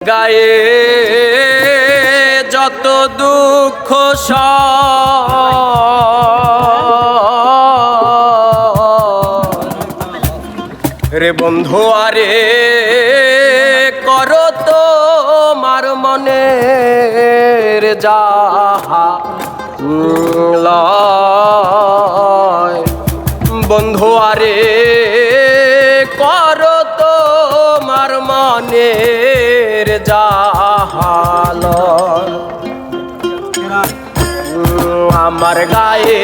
গায়ে যত দুঃখ। রে বন্ধু আরে করো তো মার মনের যাহা লয় বন্ধু আরে আমার গায়ে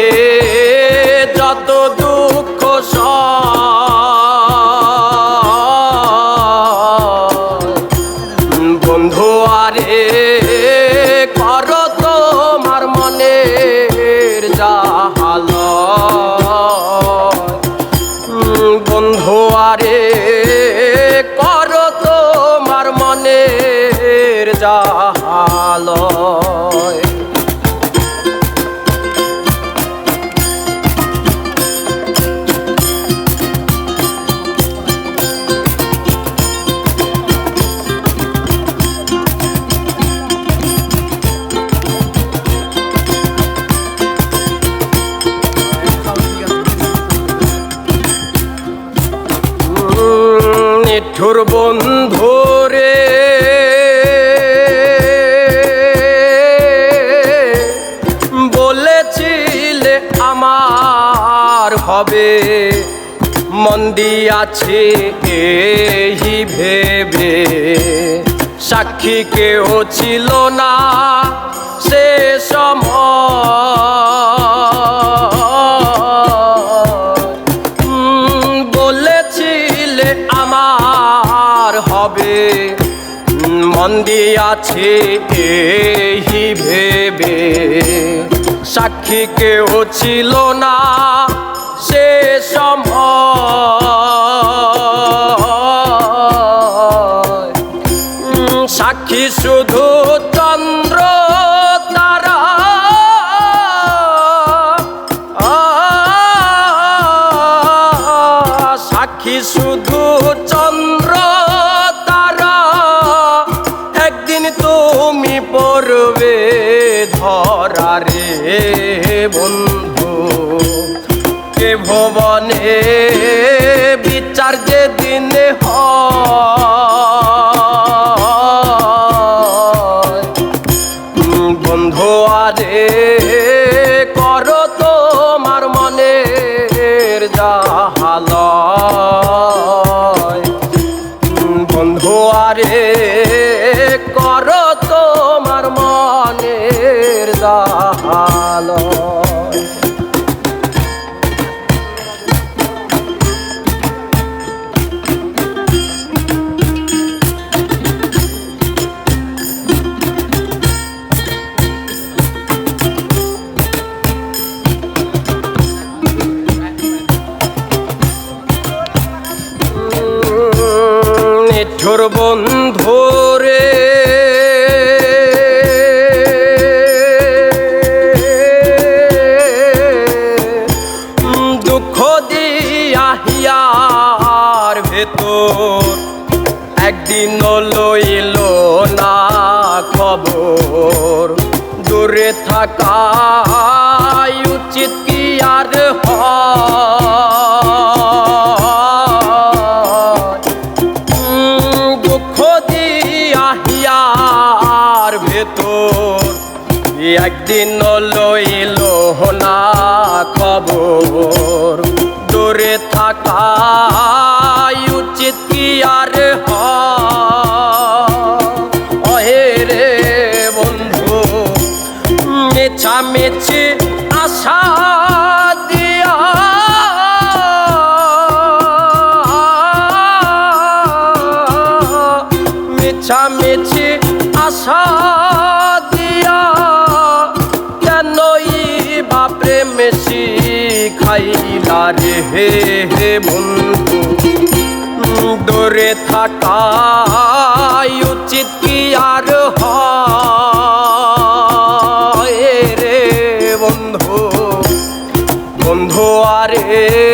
যত দুঃখ স বন্ধু আরে হবে। মন্দি আছে এই ভেবে। সাক্ষী কেউ ছিল না সে সময়। বলেছিলে আমার হবে। মন্দি আছে এই ভেবে। সাক্ষী কেউ ছিল না বিচার যে দিনে উম, বন্ধু আরে করো তোমার মনের জাহাল বন্ধু আরে করো তোমার মনের জাহাল নিঠুর বন্ধু একদিন লইল না খবর। দূরে থাকা উচিত কি আর হয়? রে বন্ধু মেছা মেছে আশা দিয়া। আশা দিয়া কেনই বা প্রেম খাইলা রে? হে হে বন্ধু, দূরে থাকা উচিত কি আর রে বন্ধু বন্ধু আরে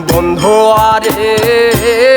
বন্ধু আরে।